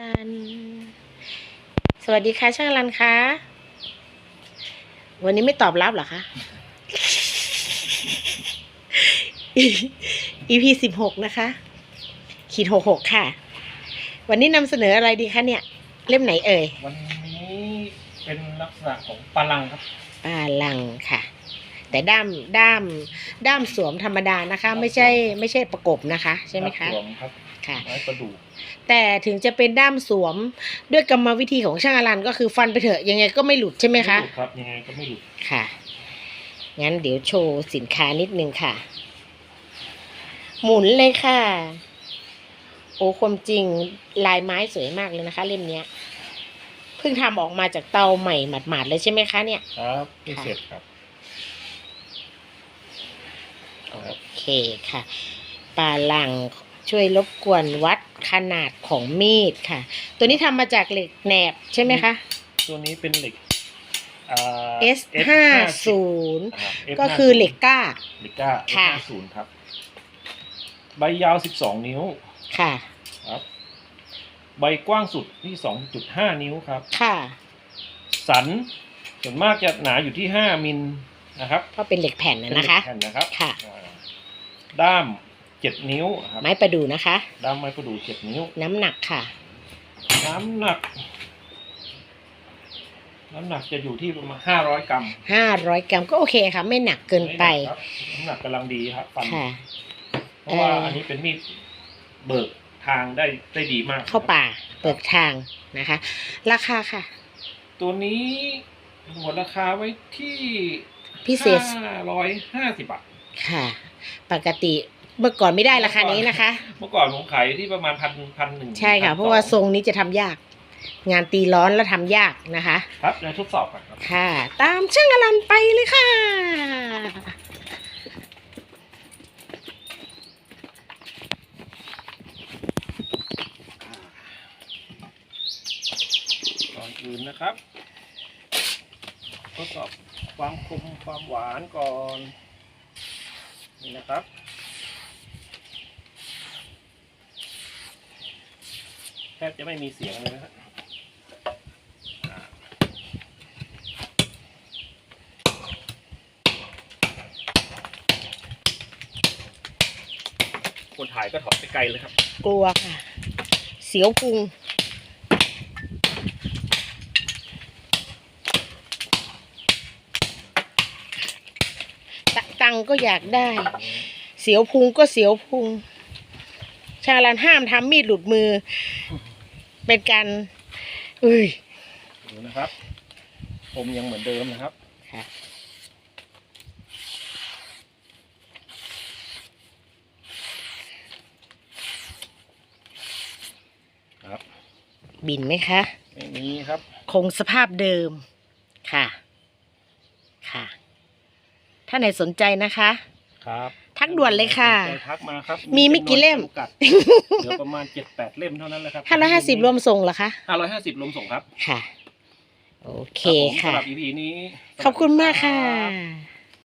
ลัน สวัสดีค่ะช่างรันคะ วันนี้ไม่ตอบรับเหรอคะ EP สิบหกนะคะ ขีดหกหกค่ะ วันนี้นำเสนออะไรดีคะเนี่ย เล่มไหนเอ่ย วันนี้เป็นลักษณะของปลาลังครับปาลังค่ะ แต่ด้ามด้ามด้ามสวมธรรมดานะคะ ไม่ใช่ไม่ใช่ประกบนะคะใช่ไหมคะรับสวมครับค่ะ ไม้ประดู่แต่ถึงจะเป็นด้ามสวมด้วยกรรมวิธีของช่างอลันก็คือฟันไปเถอะยังไงก็ไม่หลุดใช่ไหมคะหลุดครับยังไงก็ไม่หลุดค่ะ งั้นเดี๋ยวโชว์สินค้านิดนึงค่ะ หมุนเลยค่ะ โอ้ความจริงลายไม้สวยมากเลยนะคะ เล่มเนี้ย เพิ่งทำออกมาจากเตาใหม่หมาดๆเลยใช่ไหมคะเนี่ย ครับไม่เสร็จครับ โอเคค่ะปลาหลังช่วยรบกวนวัดขนาดของมีดค่ะ ตัวนี้ทำมาจากเหล็กแหนบใช่ไหมคะ ตัวนี้เป็นเหล็กอ่า S ห้าศูนย์นะครับ F50 ก็คือเหล็กกล้าเหล็กก้าค่ะ F50 ครับ ใบยาว12นิ้วค่ะครับ ใบกว้างสุดที่2.5นิ้วครับ ค่ะ สันส่วนมากจะหนาอยู่ที่5มิลนะครับเพราะเป็นเหล็กแผ่นเป็นะนเหล็นะกคะแผ่นนะครับค่ะ อ่าด้าม7นิ้วครับไม้ประดู่นะคะ ด้ามไม้ประดู่7นิ้ว น้ำหนักค่ะ น้ำหนัก น้ำหนักจะอยู่ที่ประมาณห้าร้อยกรัมห้าร้อยกรัมก็โอเคค่ะ ไม่หนักเกินไป ม่หกครับน้ำหนักกำลังดีครับฟันค่ะ เพราะว่าเอ่ออั อันนี้เป็นมีดเบิกทางได้ได้ดีมากเข้าป่าเปิดทางนะคะ ราคาค่ะ ตัวนี้หัวราคาไว้ที่พิเศษ ห้าร้อยห้าสิบบาท ค่ะ ปกติเมื่อก่อนไม่ได้ราคานี้นะคะ เมื่อก่อนผมขายที่ประมาณพันพันหนึ่งใช่ค่ะ เพราะว่าทรงนี้จะทำยาก งานตีร้อนแล้วทำยากนะคะ ครับในทดสอบก่อนครับ ค่ะ ตามช่างอลันไปเลยค่ะ ก่อนอื่นนะครับ ทดสอบความคมความหวานก่อน นี่นะครับ แทบจะไม่มีเสียงเลยนะครับคนถ่ายก็ถอดไปไกลเลยครับ กลัวค่ะ เสียวพุง ตะตังก็อยากได้ เสียวพุงก็เสียวพุง ชาลันห้ามทำมีดหลุดมือ เป็นการเอ้ยดูนะครับ ผมยังเหมือนเดิมนะครับค่ะครับ บินไหมคะไม่มีครับ คงสภาพเดิมค่ะ ค่ะ ถ้าไหนสนใจนะคะ ครับทักด่วนเลยค่ะสนใจทักมาครับมีไม่กี่เล่ม จำนวนจำกัดเหลือประมาณเจ็ดแปดเล่มเท่านั้นแหละครับห้าร้อยห้าสิบรวมส่งเหรอคะ ห้าร้อยห้าสิบรวมส่งครับค่ะ โอเครับผมค่ะสำหรับ EP นี้ ขอบคุณมากค่ะรับ